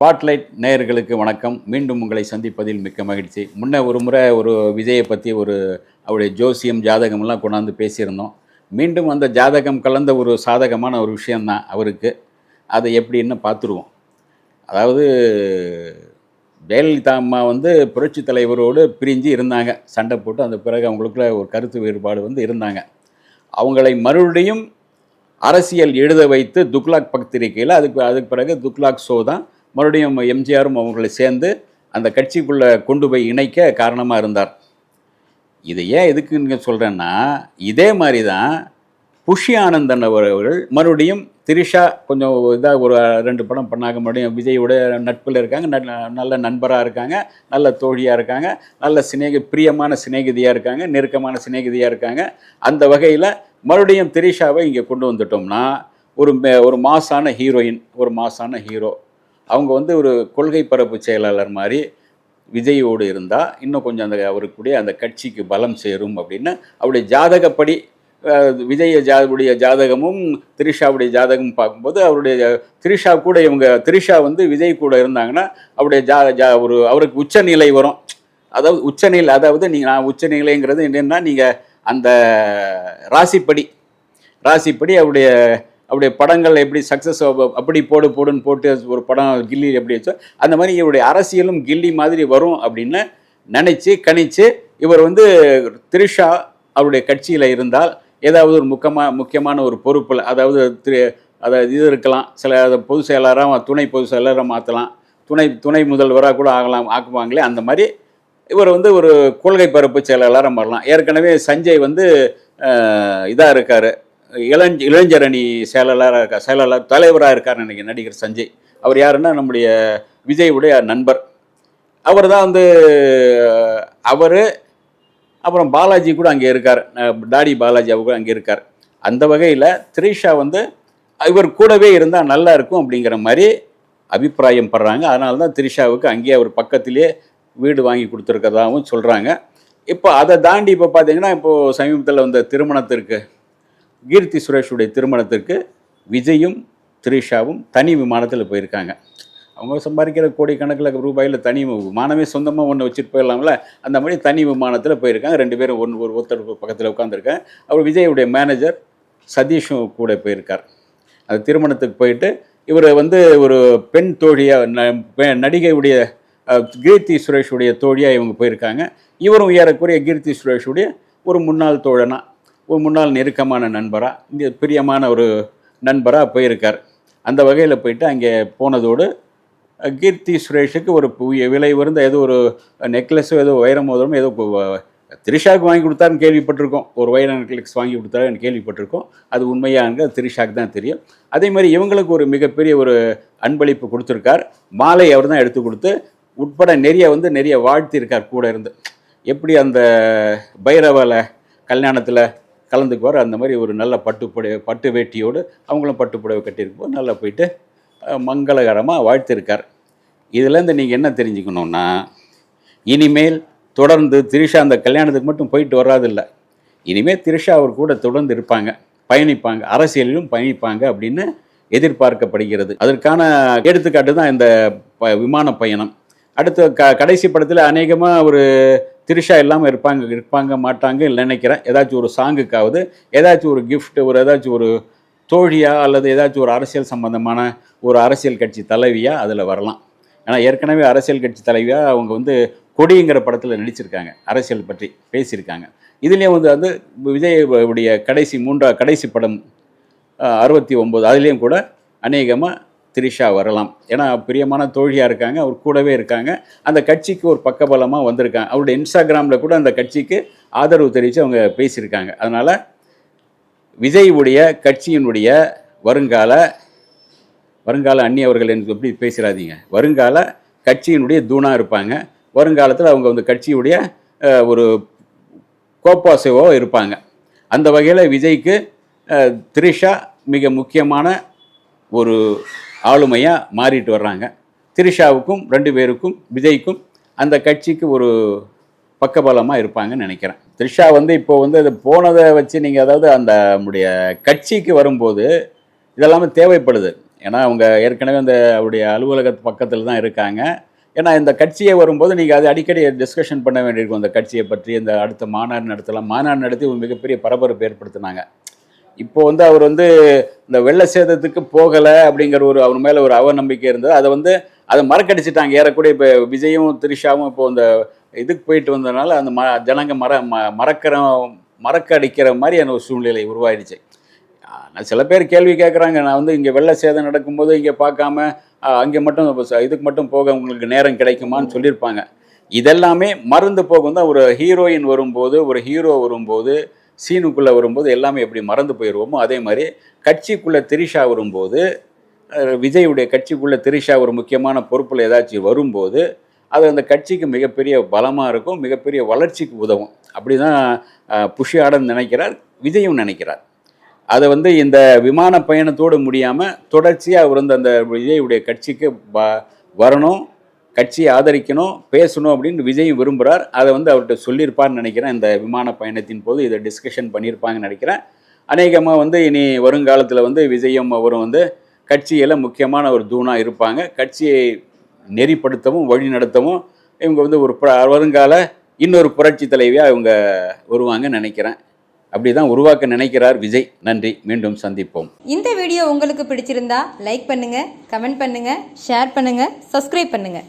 Spotlight நேயர்களுக்கு வணக்கம். மீண்டும் உங்களை சந்திப்பதில் மிக்க மகிழ்ச்சி. முன்ன ஒரு முறை ஒரு விஜயை பற்றி ஒரு அவருடைய ஜோசியம் ஜாதகம்லாம் கொண்டாந்து பேசியிருந்தோம். மீண்டும் அந்த ஜாதகம் கலந்த ஒரு சாதகமான ஒரு விஷயந்தான் அவருக்கு. அதை எப்படின்னு பார்த்துருவோம். அதாவது ஜெயலலிதா அம்மா வந்து புரட்சி தலைவரோடு பிரிஞ்சு இருந்தாங்க. சண்டை போட்டு அந்த பிறகு அவங்களுக்குள்ள ஒரு கருத்து வேறுபாடு வந்து இருந்தாங்க. அவங்களை மறுபடியும் அரசியல் எழுத வைத்து துக்லாக் பத்திரிகையில் அதுக்கு அதுக்கு பிறகு துக்லாக் ஷோ தான் மறுபடியும் எம்ஜிஆரும் அவங்களை சேர்ந்து அந்த கட்சிக்குள்ளே கொண்டு போய் இணைக்க காரணமாக இருந்தார். இதை ஏன் எதுக்குன்னு சொல்கிறேன்னா இதே மாதிரி தான் புஷி ஆனந்தன் அவர்கள் மறுபடியும் திரிஷா கொஞ்சம் இதாக ஒரு ரெண்டு படம் பண்ணாங்க. மறுபடியும் விஜயோட நட்பில் இருக்காங்க. ந- நல்ல நண்பராக இருக்காங்க. நல்ல தோழியாக இருக்காங்க. நல்ல சிநேக பிரியமான சிநேகிதியாக இருக்காங்க. நெருக்கமான சிநேகிதியாக இருக்காங்க. அந்த வகையில் மறுபடியும் திரிஷாவை இங்கே கொண்டு வந்துட்டோம்னா ஒரு மே- ஒரு மாசான ஹீரோயின் ஒரு மாசான ஹீரோ. அவங்க வந்து ஒரு கொள்கை பரப்பு செயலாளர் மாதிரி விஜயோடு இருந்தால் இன்னும் கொஞ்சம் அந்த அவருக்குடைய அந்த கட்சிக்கு பலம் சேரும் அப்படின்னு அவருடைய ஜாதகப்படி விஜய ஜாவுடைய ஜாதகமும் திரிஷாவுடைய ஜாதகமும் பார்க்கும்போது அவருடைய திரிஷா கூட இவங்க திரிஷா வந்து விஜய் கூட இருந்தாங்கன்னா அவருடைய ஜா ஜா ஒரு அவருக்கு உச்சநிலை வரும். அதாவது உச்சநிலை அதாவது நீங்கள் நான் உச்சநிலைங்கிறது என்னென்னா நீங்கள் அந்த ராசிப்படி ராசிப்படி அவருடைய அவருடைய படங்கள் எப்படி சக்ஸஸ் அப்படி போடு போடுன்னு போட்டு ஒரு படம் கில்லி எப்படி வச்சோ அந்த மாதிரி இவருடைய அரசியலும் கில்லி மாதிரி வரும் அப்படின்னு நினைச்சு கணிச்சு இவர் வந்து திரிஷா அவருடைய கட்சியில் இருந்தால் ஏதாவது ஒரு முக்கியமாக முக்கியமான ஒரு பொறுப்பில் அதாவது திரு அதாவது இது இருக்கலாம் சில பொதுச் செயலாளராக துணை பொதுச் செயலராக மாற்றலாம் துணை துணை முதல்வராக கூட ஆகலாம் ஆக்குவாங்களே அந்த மாதிரி இவர் வந்து ஒரு கொள்கை பரப்பு செயலாளராக மாறலாம். ஏற்கனவே சஞ்சய் வந்து இதாக இருக்கார். இளஞ் இளைஞரணி செயலாளராக இருக்கார் செயலாளர் தலைவராக இருக்கார் நினைக்கிறேன் நடிகர் சஞ்சய். அவர் யாருன்னா நம்முடைய விஜயுடைய நண்பர். அவர் தான் வந்து அவர் அப்புறம் பாலாஜி கூட அங்கே இருக்கார். டாடி பாலாஜி அவர் கூட அங்கே இருக்கார். அந்த வகையில் த்ரிஷா வந்து இவர் கூடவே இருந்தால் நல்லா இருக்கும் அப்படிங்கிற மாதிரி அபிப்பிராயம் படுறாங்க. அதனால தான் த்ரிஷாவுக்கு அங்கேயே அவர் பக்கத்திலே வீடு வாங்கி கொடுத்துருக்கதாகவும் சொல்கிறாங்க இப்போ அதை தாண்டி இப்போ பார்த்தீங்கன்னா இப்போது சமீபத்தில் வந்த திருமணத்திற்கு கீர்த்தி சுரேஷுடைய திருமணத்திற்கு விஜயும் த்ரிஷாவும் தனி விமானத்தில் போயிருக்காங்க. அவங்க சம்பாதிக்கிற கோடிக்கணக்கில் ரூபாயில் தனி விமானமே சொந்தமாக ஒன்று வச்சுட்டு போயிடலாம்ல? அந்த மாதிரி தனி விமானத்தில் போயிருக்காங்க. ரெண்டு பேரும் ஒன்று ஒரு ஒருத்தர் பக்கத்தில் உட்காந்துருக்கேன் அவர் விஜயுடைய மேனேஜர் சதீஷும் கூட போயிருக்கார். அது திருமணத்துக்கு போயிட்டு இவர் வந்து ஒரு பெண் தோழியாக நடிகையுடைய கீர்த்தி சுரேஷுடைய தோழியாக இவங்க போயிருக்காங்க. இவரும் ஏறக்குறைய கீர்த்தி சுரேஷுடைய ஒரு முன்னாள் தோழனா. ஒரு முன்னாள் நெருக்கமான நண்பராக இங்கே பிரியமான ஒரு நண்பராக போயிருக்கார். அந்த வகையில் போயிட்டு அங்கே போனதோடு கீர்த்தி சுரேஷுக்கு ஒரு விலை உயர்ந்த ஏதோ ஒரு நெக்லஸோ ஏதோ வைர மோதிரமோ ஏதோ த்ரிஷாக்கு வாங்கி கொடுத்தாருன்னு கேள்விப்பட்டிருக்கோம். ஒரு வைர நெக்லஸ் வாங்கி கொடுத்தாருன்னு கேள்விப்பட்டிருக்கோம். அது உண்மையாங்க திரிஷாக்கு தான் தெரியும். அதே மாதிரி இவங்களுக்கு ஒரு மிகப்பெரிய ஒரு அன்பளிப்பு கொடுத்துருக்கார். மாலை அவர் தான் எடுத்து கொடுத்து உட்பட நிறைய வந்து நிறைய வாழ்த்திருக்கார் கூட இருந்து. எப்படி அந்த பைரவல கல்யாணத்தில் கலந்துக்குவார். அந்த மாதிரி ஒரு நல்ல பட்டு புடவை பட்டு வேட்டியோடு அவங்களும் பட்டு புடவை கட்டியிருக்கும்போது நல்லா போயிட்டு மங்களகரமாக வாழ்த்திருக்கார். இதுலேருந்து நீங்கள் என்ன தெரிஞ்சுக்கணுன்னா இனிமேல் தொடர்ந்து திரிஷா அந்த கல்யாணத்துக்கு மட்டும் போயிட்டு வராதில்ல. இனிமேல் திரிஷா அவர் கூட தொடர்ந்து இருப்பாங்க பயணிப்பாங்க அரசியலிலும் பயணிப்பாங்க அப்படின்னு எதிர்பார்க்கப்படுகிறது. அதற்கான எடுத்துக்காட்டு தான் இந்த ப விமான பயணம். அடுத்த க கடைசி படத்தில் அநேகமாக ஒரு திரிஷா இல்லாமல் இருப்பாங்க இருப்பாங்க மாட்டாங்க இல்லை நினைக்கிறேன். ஏதாச்சும் ஒரு சாங்குக்காவது ஏதாச்சும் ஒரு கிஃப்ட் ஒரு ஏதாச்சும் ஒரு தோழியா அல்லது ஏதாச்சும் ஒரு அரசியல் சம்பந்தமான ஒரு அரசியல் கட்சி தலைவியா அதில் வரலாம். ஏன்னா ஏற்கனவே அரசியல் கட்சி தலைவியாக அவங்க வந்து கொடிங்கிற படத்தில் நடிச்சிருக்காங்க. அரசியல் பற்றி பேசியிருக்காங்க. இதுலேயும் வந்து வந்து விஜய் உடைய கடைசி மூன்றா கடைசி படம் அறுபத்தி ஒம்பது அதுலேயும் கூட அநேகமாக திரிஷா வரலாம். ஏன்னா பிரியமான தோழியாக இருக்காங்க அவர் கூடவே இருக்காங்க. அந்த கட்சிக்கு ஒரு பக்கபலமாக வந்திருக்காங்க. அவருடைய இன்ஸ்டாகிராமில் கூட அந்த கட்சிக்கு ஆதரவு தெரிவித்து அவங்க பேசியிருக்காங்க. அதனால் விஜய் உடைய கட்சியினுடைய வருங்கால வருங்கால அண்ணி அவர்கள் எனக்கு எப்படி பேசிடாதீங்க வருங்கால கட்சியினுடைய தூணாக இருப்பாங்க. வருங்காலத்தில் அவங்க வந்து கட்சியுடைய ஒரு கோப்பாசைவோ இருப்பாங்க. அந்த வகையில் விஜய்க்கு அஹ், திரிஷா மிக முக்கியமான ஒரு ஆளுமையாக மாறிட்டு வர்றாங்க. திரிஷாவுக்கும் ரெண்டு பேருக்கும் விஜய்க்கும் அந்த கட்சிக்கு ஒரு பக்கபலமாக இருப்பாங்கன்னு நினைக்கிறேன். த்ரிஷா வந்து இப்போ வந்து அது போனதை வச்சு நீங்கள் அதாவது அந்த நம்முடைய கட்சிக்கு வரும்போது இதெல்லாமே தேவைப்படுது. ஏன்னா அவங்க ஏற்கனவே அந்த அவருடைய அலுவலக பக்கத்தில் தான் இருக்காங்க. ஏன்னா இந்த கட்சியை வரும்போது நீங்கள் அது அடிக்கடி டிஸ்கஷன் பண்ண வேண்டியிருக்கும். அந்த கட்சியை பற்றி இந்த அடுத்த மாநாடு நடத்தலாம். மாநாடு நடத்தி ஒரு மிகப்பெரிய பரபரப்பு ஏற்படுத்தினாங்க. இப்போ வந்து அவர் வந்து இந்த வெள்ள சேதத்துக்கு போகலை அப்படிங்கிற ஒரு அவர் மேலே ஒரு அவநம்பிக்கை இருந்தது. அதை வந்து அதை மறக்கடிச்சிட்டாங்க. ஏறக்கூடிய இப்போ விஜயும் த்ரிஷாவும் இப்போ இந்த இதுக்கு போயிட்டு வந்ததுனால அந்த ம ஜனங்க மற ம மறக்கிற மறக்க அடிக்கிற மாதிரியான ஒரு சூழ்நிலை உருவாயிடுச்சு. நான் சில பேர் கேள்வி கேட்குறாங்க நான் வந்து இங்கே வெள்ள சேதம் நடக்கும்போது இங்கே பார்க்காம அங்கே மட்டும் இதுக்கு மட்டும் போக உங்களுக்கு நேரம் கிடைக்குமான்னு சொல்லியிருப்பாங்க. இதெல்லாமே மருந்து போகும் தான் ஒரு ஹீரோயின் வரும்போது ஒரு ஹீரோ வரும்போது சீனுக்குள்ளே வரும்போது எல்லாமே எப்படி மறந்து போயிடுவோமோ அதே மாதிரி கட்சிக்குள்ளே திரிஷா வரும்போது விஜயுடைய கட்சிக்குள்ளே திரிஷா ஒரு முக்கியமான பொறுப்பில் ஏதாச்சும் வரும்போது அது அந்த கட்சிக்கு மிகப்பெரிய பலமாக இருக்கும் மிகப்பெரிய வளர்ச்சிக்கு உதவும். அப்படி தான் புஷியாடன் நினைக்கிறார் விஜயும் நினைக்கிறார். அதை வந்து இந்த விமான பயணத்தோடு முடியாமல் தொடர்ச்சியாக அவர் வந்து அந்த விஜயுடைய கட்சிக்கு வரணும். கட்சியை ஆதரிக்கணும் பேசணும் அப்படின்னு விஜயும் விரும்புகிறார் அதை வந்து அவர்கிட்ட சொல்லியிருப்பார்னு நினைக்கிறேன். இந்த விமான பயணத்தின் போது இதை டிஸ்கஷன் பண்ணியிருப்பாங்கன்னு நினைக்கிறேன். அநேகமாக வந்து இனி வருங்காலத்தில் வந்து விஜயும் அவரும் வந்து கட்சியில் முக்கியமான ஒரு தூணாக இருப்பாங்க. கட்சியை நெறிப்படுத்தவும் வழிநடத்தவும் இவங்க வந்து ஒரு வருங்கால இன்னொரு புரட்சி தலைவியாக இவங்க வருவாங்கன்னு நினைக்கிறேன். அப்படி தான் உருவாக்க நினைக்கிறார் விஜய். நன்றி. மீண்டும் சந்திப்போம். இந்த வீடியோ உங்களுக்கு பிடிச்சிருந்தா லைக் பண்ணுங்க கமெண்ட் பண்ணுங்க ஷேர் பண்ணுங்க சப்ஸ்கிரைப் பண்ணுங்க.